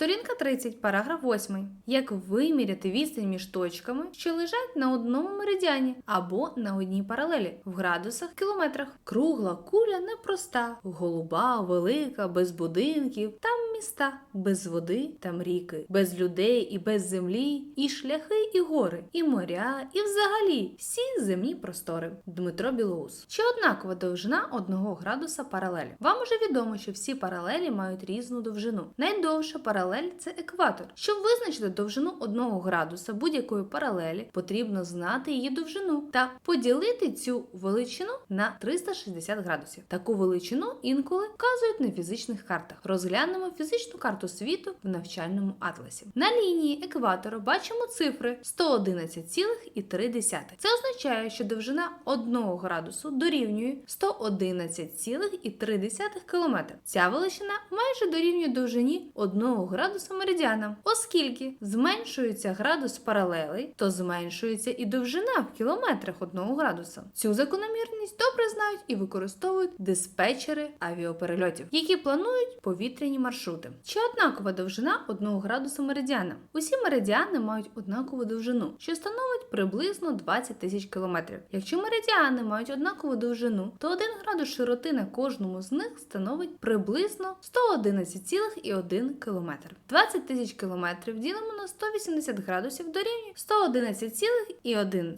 Сторінка 30, параграф 8. Як виміряти відстань між точками, що лежать на одному меридіані або на одній паралелі в градусах, кілометрах. Кругла куля непроста, голуба, велика, без будинків, там міста, без води, там ріки, без людей і без землі, і шляхи, і гори, і моря, і взагалі всі земні простори. Дмитро Білоус. Чи однакова довжина одного градуса паралелі? Вам уже відомо, що всі паралелі мають різну довжину. Найдовша паралель це екватор. Щоб визначити довжину одного градуса будь-якої паралелі, потрібно знати її довжину та поділити цю величину на 360 градусів. Таку величину інколи вказують на фізичних картах. Розглянемо фізичну карту світу в навчальному атласі. На лінії екватора бачимо цифри 111,3. Це означає, що довжина 1 градусу дорівнює 111,3 км. Ця величина майже дорівнює довжині 1 градуса меридіана. Оскільки зменшується градус паралелей, то зменшується і довжина в кілометрах 1 градуса. Цю закономірність добре знають і використовують диспетчери авіаперельотів, які планують повітряні маршрути. Чи однакова довжина 1 градуса меридіана? Усі меридіани мають однакову довжину, що становить приблизно 20 тисяч кілометрів. Якщо меридіани мають однакову довжину, то 1 градус широти на кожному з них становить приблизно 111,1 кілометр. 20 тисяч кілометрів ділимо на 180 градусів дорівнює 111,1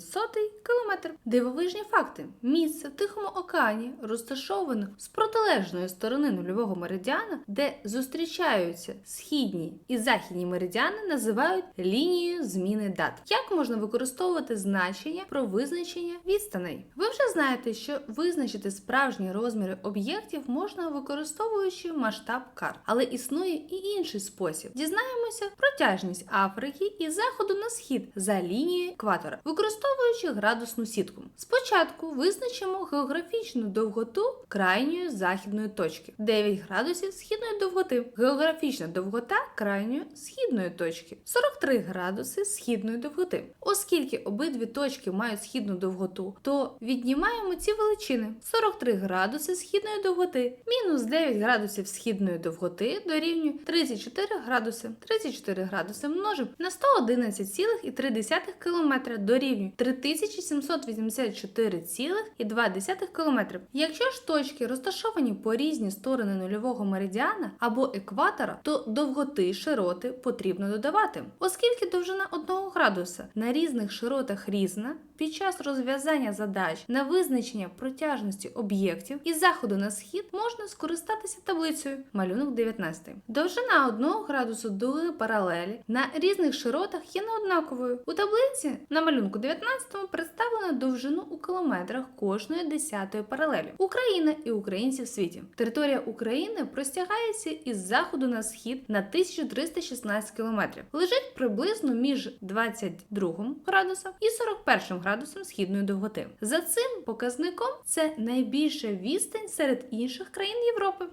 кілометр. Дивовижні факти. Місце в Тихому океані розташоване з протилежної сторони нульового меридіана, де зустрічаються східні і західні меридіани, називають лінією зміни дат. Як можна використовувати значення про визначення відстаней? Ви вже знаєте, що визначити справжні розміри об'єктів можна використовуючи масштаб карт, але існує і інший спосіб. Дізнаємося протяжність Африки і заходу на схід за лінією екватора, використовуючи градусну сітку. Спочатку визначимо географічну довготу крайньої західної точки 9 градусів східної довготи, географічна довгота крайньої східної точки 43 градуси східної довготи. Оскільки обидві точки мають східну довготу, то віднімаємо ці величини 43 градуси східної довготи мінус 9 градусів східної довготи дорівнює 34 градуси. 34 градуси множимо на 111,3 км дорівнює 3784,2 км. Якщо ж точки розташовані по різні сторони нульового меридіана або екватора, то довготи широти потрібно додавати. Оскільки довжина одного градуса на різних широтах різна, під час розв'язання задач на визначення протяжності об'єктів із заходу на схід можна скористатися таблицею малюнок 19. Довжина 1 градусу дуги паралелі на різних широтах є неоднаковою. У таблиці на малюнку 19 представлено довжину у кілометрах кожної десятої паралелі. Україна і українці в світі. Територія України простягається із заходу на схід на 1316 кілометрів. Лежить приблизно між 22 градусом і 41 градусом східної довготи. За цим показником це найбільша відстань серед інших країн Європи.